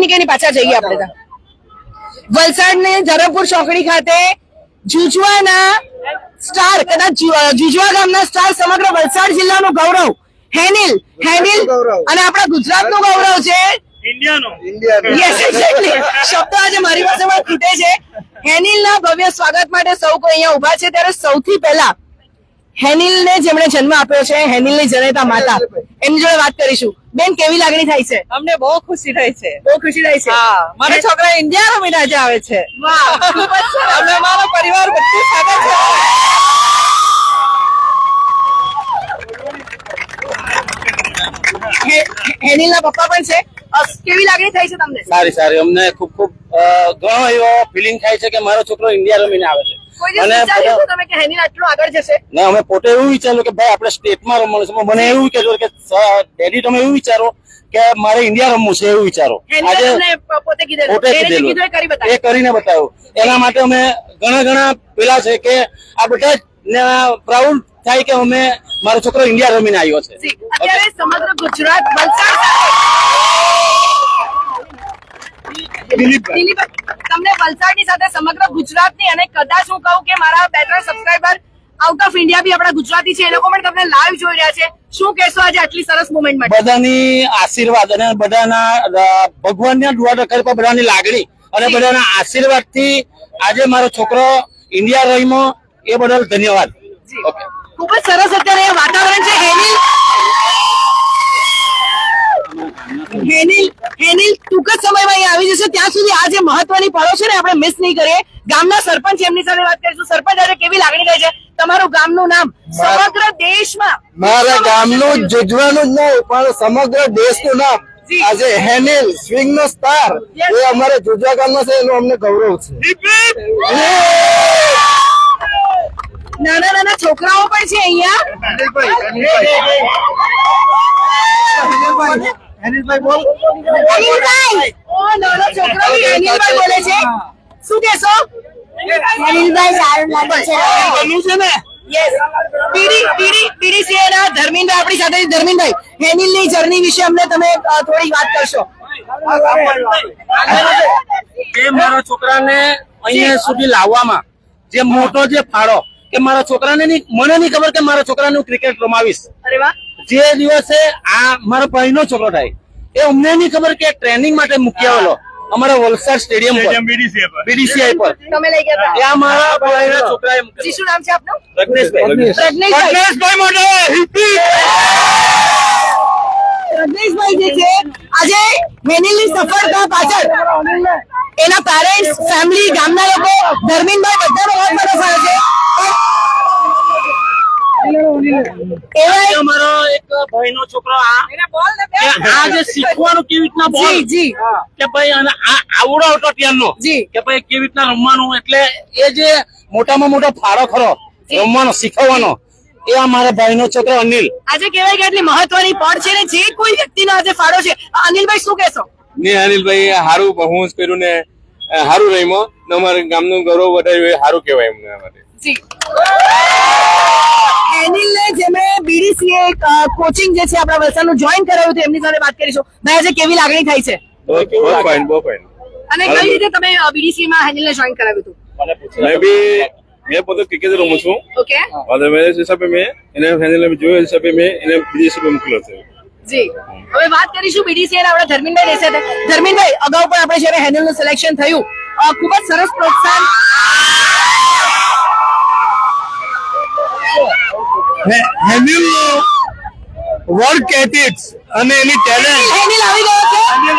નિકેની પાછા જઈએ આપણે ત્યાં. વલસાડની ધરમપુર ચોકડી ખાતે જુજવાના સ્ટાર કદાચ જુજવા ગામના સ્ટાર સમગ્ર વલસાડ જિલ્લાનું ગૌરવ. હેનિલ હેનિલ અને આપણા ગુજરાતનું ગૌરવ છે. શબ્દો આજે મારી પાસે ખૂટે છે. હેનિલના ભવ્ય સ્વાગત માટે સૌ કોઈ અહીંયા ઊભા છે. ત્યારે સૌથી પહેલા હેનિલને જેમણે જન્મ આપ્યો છે હેનિલની જનેતા માતા. એમની જોડે વાત કરીશું. બેન કેવી લાગણી થાય છે? અમને બહુ ખુશી થાય છે. બહુ ખુશી થાય છે? હા. મારા છોકરા ઇન્ડિયા રમીને આજે આવે છે. અમે મારો પરિવાર બધું સાથે છે. હેનિલ હેનિલના પપ્પા પણ છે? કેવી લાગણી થાય છે તમને? સારી સારી. અમને ખૂબ ખૂબ ઘણો એવો ફિલિંગ થાય છે કે મારો છોકરો ઇન્ડિયા રમીને આવે છે. અને અમે પોતે એવું વિચાર્યું કે ભાઈ આપણે સ્ટેટમાં રમવાનું છે. મને એવું કહેતું કે ડેડી તમે એવું વિચારો કે મારે ઇન્ડિયા રમવું છે એવું વિચારો. પોતે કીધેલું. એ કરીને બતાવ્યું. એના માટે અમે ઘણા ઘણા પેલા છે કે આ બધા જ પ્રાઉડ થાય કે અમે મારો છોકરો ઇન્ડિયા રમીને આવ્યો છે. અત્યારે સમગ્ર ગુજરાત વલસાડ દિલીપ. તમને વલસાડની સાથે સમગ્ર ગુજરાતની અને કદાચ હું કહું કે મારા બે ત્રણ સબસ્ક્રાઇબર આઉટ ઓફ ઇન્ડિયા બી આપણા ગુજરાતી છે એ લોકો પણ તમને લાઈવ જોઈ રહ્યા છે. શું કહેશો આજે આટલી સરસ મુમેન્ટ માટે? બધાની આશીર્વાદ અને બધાના ભગવાનના દુઆ રખાય પર બધાની લાગણી અને બધાના આશીર્વાદથી આજે મારો છોકરો ઇન્ડિયા રહીમો એ બદલ ધન્યવાદ. ઓકે ખૂબ જ સરસ અત્યારે વાતાવરણ છે હેનિલ હેનિલ હેનિલ ટૂંક જ સમયમાં અહીં આવી જશે. ત્યાં સુધી આ જે મહત્વની પળો છે ને આપણે મિસ નહીં કરીએ. ગામના સરપંચ એમની સાથે વાત કરીશું. સરપંચ આજે કેવી લાગણી થાય છે? તમારું ગામનું નામ? સમગ્ર દેશમાં મારા ગામનું જજવાનું જ નહીં પણ સમગ્ર દેશનું નામ આજે હેનિલ સ્વિંગ નો સ્ટાર એ અમારે જુજવા ગામનો છે એનો અમને ગૌરવ છે. નાના નાના છોકરાઓ પણ છે અહીંયા. અનિલભાઈ ઓ નાના છોકરાઓ બી અનિલભાઈ બોલે છે. શું કહેશો? અનિલભાઈ સારું લાગે છે. યસ પીડી પીડી પીડીસીએ ના? ધર્મિનભાઈ આપણી સાથે છે. ધર્મિનભાઈ. હેનિલની જર્ની વિશે અમને તમે અ, થોડી વાત કરશો. એ મારા છોકરાને અહીંયા સુધી લાવવામાં જે મોટો જે ફાળો કે મારા છોકરાને નહીં મને નહીં ખબર કે મારા છોકરાને હું ક્રિકેટ રમાવીશ જે દિવસે આ મારા ભાઈનો છોકરો થાય એ અમને નહીં ખબર કે ટ્રેનિંગ માટે મૂક્યા હોલો અમારા વલસાડ સ્ટેડિયમ પર. બીડીસીઆઈ પર. તમે લઈ ગયા હતા? ત્યાં મારા ભાઈના છોકરાએ જી શું નામ છે આપનું? રજનેશભાઈ. રજનેશભાઈ. રજનીશભાઈ મોઢે રજનીશભાઈ જે છે આજે હેનિલની સફળતા પાછળ એના પેરેન્ટ્સ ફેમિલી ગામના લોકો ધર્મીનભાઈ બધા બહુ મને સારો છે એવા અમારો એક ભાઈનો છોકરો આ. જે શીખવાનું કેવી રીતના બોલ? જી કે ભાઈ આ આવડો હતો ત્યારનો જી. કે ભાઈ કેવી રીતના રમવાનું? એટલે એ જે મોટામાં મોટો ફાળો ખરો રમવાનો શીખવવાનો એ અમારા ભાઈનો છોકરો અનિલ. આજે કહેવાય કે આટલી મહત્વની પડ છે ને જે કોઈ વ્યક્તિનો આજે ફાળો છે? અનિલભાઈ શું કહેશો? ને અનિલભાઈ હારું બહુ કર્યું ને સારું રહીમો ને અમારા ગામનું ગૌરવ વધાર્યું એ કેવાય કહેવાય એમને માટે. જી. એનિલને જેમણે બીડીસીએ કોચિંગ જે છે આપણા વલસાડનું જોઈન કરાવ્યું હતું એમની સાથે વાત કરીશું. ભાઈ આજે કેવી લાગણી થાય છે? અને કઈ રીતે તમે બીડીસી માં હેનિલને જોઈન કરાવ્યું હતું? મેં બી મેં પોતે ક્રિકેટ રમું છું. ઓકે. અને મેં હિસાબે મેં એને ફાઇનલ જોયો હિસાબે મેં એને બીડીસી હિસાબે મોકલ્યો છે. જી. હવે વાત કરીશું બીડીસી અને આપણા ધર્મીનભાઈ રહેશે. ધર્મીનભાઈ અગાઉ પણ આપણે જ્યારે હેનિલનું સિલેક્શન થયું ખૂબ જ સરસ પ્રોત્સાહન હેનિલ વર્ક એથિક્સ અને એની ટેલેન્ટ હેનિલ આવી ગયો છે? હેનિલ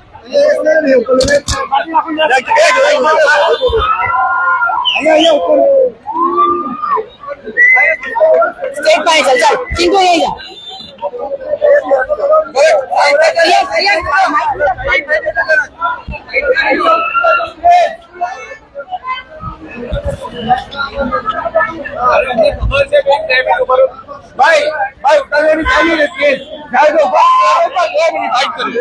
સ્ટેટ પાસે ચાલ ચાલ ચિંટુ એ જા ભાઈ ભાઈ ઉતારવાની ચાલી રહી છે. જાય તો બે મિનિટ લાઈટ કરી.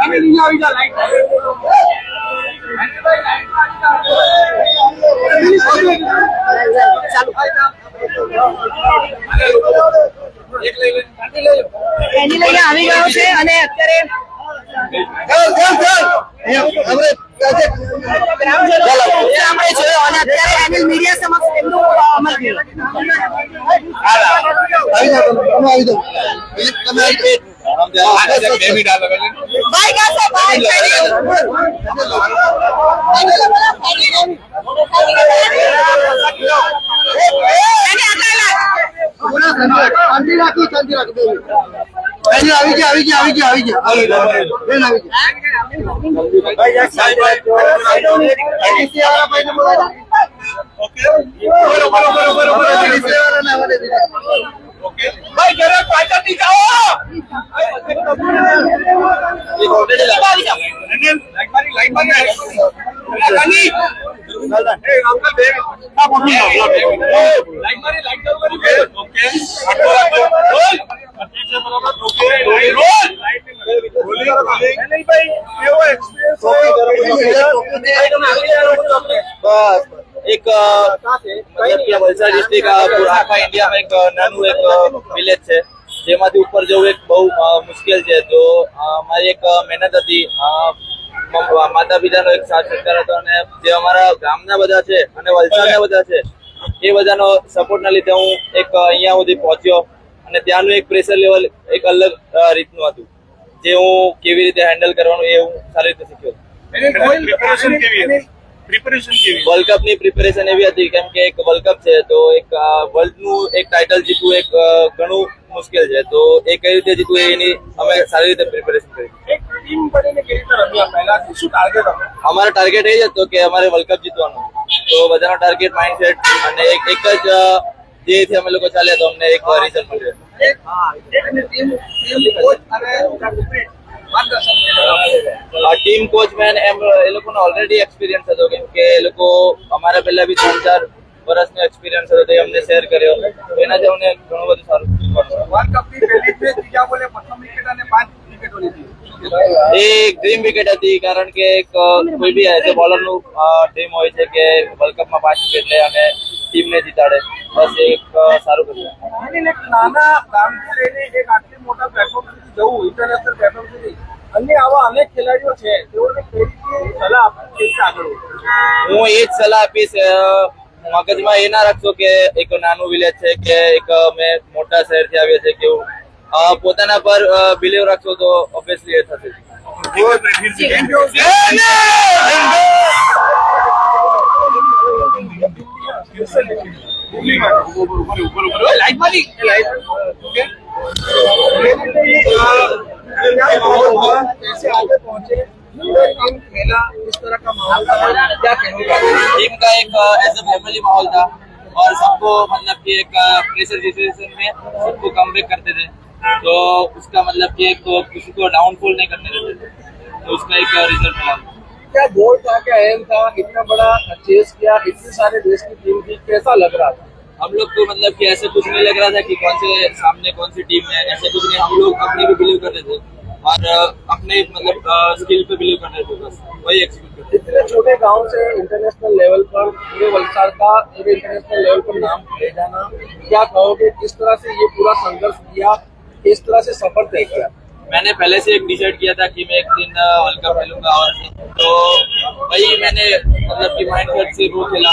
અમે નીચે આવી જા લાઈટ એની લઈને આવી ગયો છે અને અત્યારે ગ્રામજનો જોયો અને અત્યારે એનિલ મીડિયા સમક્ષ રાખો શાંતિ રાખો મિનિટ. બેન આવી ગયા આવી ગયા આવી ગયા. આવી ગયા બેન આવી ગયા. ભાઈ ઘરે પાછળથી જાઓ એક વલસાડ ડિસ્ટ્રિક્ટ આખા ઇન્ડિયામાં એક નાનું એક વિલેજ છે જેમાંથી ઉપર જવું એક બહુ મુશ્કેલ છે તો મારી એક મહેનત હતી માતા પિતાનો એક સાથ સહકાર હતો અને જે અમારા ગામના બધા છે અને વલસાડના બધા છે એ બધાનો સપોર્ટના લીધે હું એક અહીંયા સુધી પહોંચ્યો. અને ત્યાંનું એક પ્રેશર લેવલ એક અલગ રીતનું હતું. જે હું કેવી રીતે હેન્ડલ કરવાનું એ હું સારી રીતે શીખ્યો. વર્લ્ડ કપની પ્રિપેરેશન એવી હતી કેમ કે એક વર્લ્ડ કપ છે તો એક વર્લ્ડનું એક ટાઇટલ જીતવું એક ઘણું મુશ્કેલ છે. તો એ કઈ રીતે જીતવું એની અમે સારી રીતે પ્રિપેરેશન કરી. અમારો ટાર્ગેટ એ જ હતો કે અમારે વર્લ્ડ કપ જીતવાનું. તો બધાનો ટાર્ગેટ માઇન્ડસેટ અને એક એક જ ધ્યેયથી અમે લોકો ચાલ્યા તો અમને એક રિઝલ્ટ મળ્યો ટીમ કોચ મેન એમ, એ લોકોનો ઓલરેડી એક્સપિરિયન્સ હતો કેમ કે એ લોકો અમારા પહેલા બી ત્રણ ચાર વર્ષનો એક્સપિરિયન્સ હતો તે અમને શેર કર્યો. એનાથી અમને ઘણું બધું સારું. શીખવાનું એ ડ્રીમ વિકેટ હતી કારણ કે એક કોઈ બી એઝ બોલરનું ડ્રીમ હોય છે કે વર્લ્ડ કપમાં પાંચ વિકેટ લે અને ટીમને જીતાડે. બસ એક સારું કર્યું. નાના ગામથી લઈને એક આટલી મોટા પ્લેટફોર્મ સુધી જવું ઇન્ટરનેશનલ પ્લેટફોર્મ સુધી અન્ય આવા અનેક ખેલાડીઓ છે તેઓને કઈ રીતે સલાહ આપવી આગળ હું એ જ સલાહ આપીશ મગજમાં એ ના રાખશો કે એક નાનું વિલેજ છે કે એક મેં મોટા શહેરથી આવ્યા છે કેવું અ, પોતાના પર બિલીવ રાખશો તો ઓબ્વિયસલી એ થશે कैसे आगे पहुंचे टीम खेला इस तरह का माहौल था क्या कहेंगे टीम का एक एज अ फैमिली माहौल था और सबको मतलब कि एक प्रेशर सिचुएशन में सबको कम करते थे तो उसका मतलब कि एक किसी को डाउनफॉल नहीं करने देते थे। तो उसका एक रिज़ल्ट मिला क्या गोल था क्या एम था इतना बड़ा चेस किया इतने सारे देश की टीम थी कैसा लग रहा था? हम लोग को मतलब कि ऐसे कुछ नहीं लग रहा था कि कौन से सामने कौन सी टीम है ऐसे कुछ नहीं हम लोग अपने भी बिलीव कर रहे थे। और अपने मतलब स्किल पे बिलीव करना है बस वही एक्सपेक्ट करते हैं इतने छोटे गाँव से इंटरनेशनल लेवल पर पूरे वलसाड़ का पूरे इंटरनेशनल लेवल पर नाम ले जाना क्या कहोगे किस तरह से ये पूरा संघर्ष किया किस तरह से सफ़र तय किया? मैंने पहले से एक डिसाइड किया था कि मैं एक दिन वर्ल्ड कप खेलूँगा और तो वही मैंने मतलब कि माइंड सेट से वो खेला।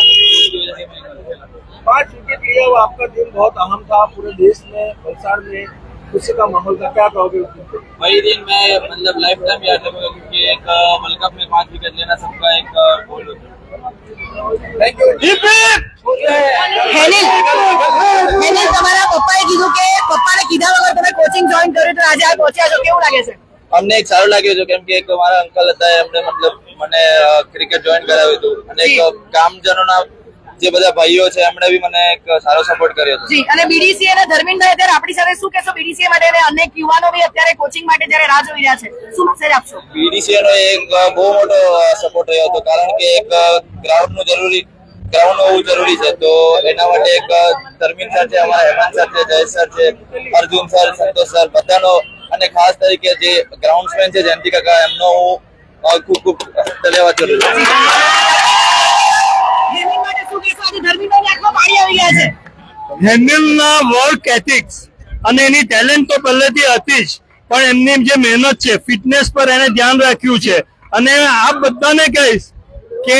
पाँच विकेट लिया वो आपका दिन बहुत अहम था पूरे देश में वलसाड़ में खुशी का माहौल था क्या कहोगे वही दिन मैं मतलब लाइफ टाइम याद रखूँगा क्योंकि एक वर्ल्ड कप में पाँच विकेट लेना सबका एक गोल होता है। थैंक यू જોઈન કર્યું તો આજે આ પહોંચ્યા છો. કેવું લાગે છે? અમને એક સારું લાગ્યું છે કેમ કે એક મારા અંકલ હતા એમણે મતલબ મને ક્રિકેટ જોઈન કરાવ્યું હતું. અને એક કામજનોના જે બધા ભાઈઓ છે એમણે બી મને એક સારો સપોર્ટ કર્યો હતો. જી. અને બીડીસીએ અને ધર્મેન્દ્રભાઈ અત્યારે આપણી સાથે શું કહેશો? બીડીસીએ માટે અને અનેક યુવાનો બી અત્યારે કોચિંગ માટે જ્યારે રાહ જોઈ રહ્યા છે શું મેસેજ આપશો? બીડીસીએ નો એક બહુ મોટો સપોર્ટ રહ્યો હતો. કારણ કે એક ગ્રાઉન્ડનું જરૂરી ગ્રાઉન્ડ હોવું જરૂરી છે. તો એના માટે એક ધર્મીન સર છે અમારા હેમંત સર છે જયેશ સર છે અર્જુન સર સંતોષ સર બધાનો અને ખાસ તરીકે જે ગ્રાઉન્ડમેન છે જયંતિ કાકા એમનો હું ખૂબ ખૂબ ધન્યવાદ કરું છું. વર્ક એથિક્સ અને એની ટેલેન્ટ તો પહેલેથી હતી જ પણ એમની જે મહેનત છે ફિટનેસ પર એને ધ્યાન રાખ્યું છે. અને આ બધાને કહીશ કે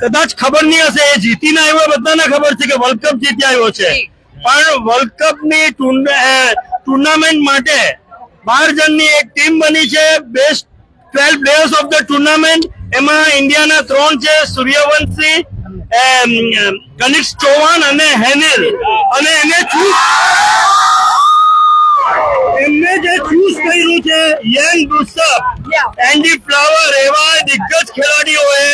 કદાચ ખબર નહીં હશે એ જીતીને આવ્યો બધાને ખબર છે કે વર્લ્ડ કપ જીતી આવ્યો છે. પણ વર્લ્ડ કપની ટુર્નામેન્ટ માટે બાર જણની એક ટીમ બની છે best twelve players of the tournament એમાં ઇન્ડિયાના ત્રણ છે સૂર્યવંશી કનિષ્ક ચૌહાણ અને હેનિલ. અને એને ચૂઝ એમને જે ચૂઝ કર્યું છે યંગ બુસઅપ એન્ડી ફ્લાવર એવા દિગ્ગજ ખેલાડીઓએ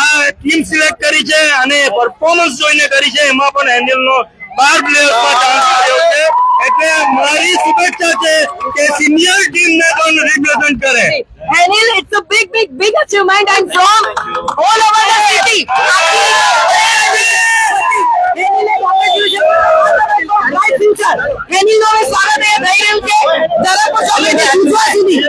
આ ટીમ સિલેક્ટ કરી છે અને પરફોર્મન્સ જોઈને કરી છે. એમાં પણ હેન્ડલનો બાર પ્લેયર્સમાં ચાન્સ આવ્યો છે. એટલે મારી શુભેચ્છા છે કે સિનિયર ટીમને પણ રિપ્રેઝન્ટ કરે. Henil it's a big big big achievement and from all over the city Henil નો સ્વાગત એ થઈ રહ્યું છે. ધરમપુર ચોકડીથી જુજવા સુધી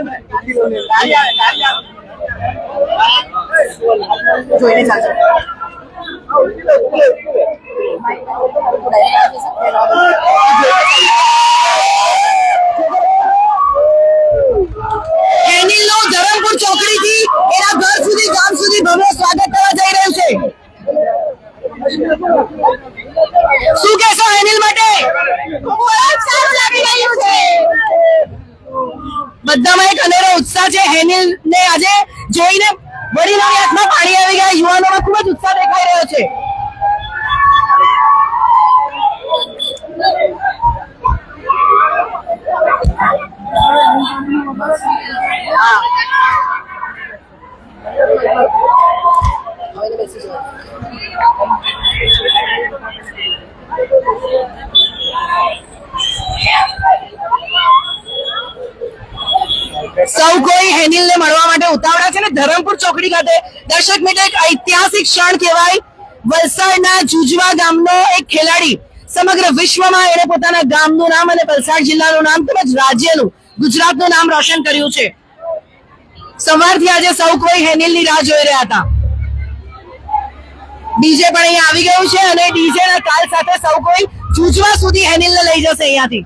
ધરમપુર ચોકડી થી એના ઘર સુધી ગામ સુધી ભવ્ય સ્વાગત કરવા જઈ રહ્યું છે. શું કહેશો હેનિલ માટે? સારું લાગી રહ્યું છે. બધામાં એક અનેરો ઉત્સાહ છે. હેનિલ ને આજે જોઈને વડીલોની આંખમાં પાણી આવી ગયા. યુવાનોમાં ખૂબ જ ઉત્સાહ દેખાઈ રહ્યો છે. સૌ કોઈ હેનિલ ને મળવા માટે ઉતાવળા છે ને ધરમપુર ચોકડી ખાતે. દર્શક મિત્રો, એક ઐતિહાસિક ક્ષણ કહેવાય. વલસાડના જુજવા ગામનો એક ખેલાડી સમગ્ર વિશ્વમાં એણે પોતાના ગામનું નામ અને વલસાડ જિલ્લાનું નામ તેમજ રાજ્યનું, ગુજરાતનું નામ રોશન કર્યું છે. સવારથી આજે સૌ કોઈ હેનિલની રાહ જોઈ રહ્યા હતા. ડીજે પણ અહીંયા આવી ગયું છે અને ડીજે ના તાલ સાથે સૌ કોઈ જુજવા સુધી હેનિલને લઈ જશે અહીંયાથી.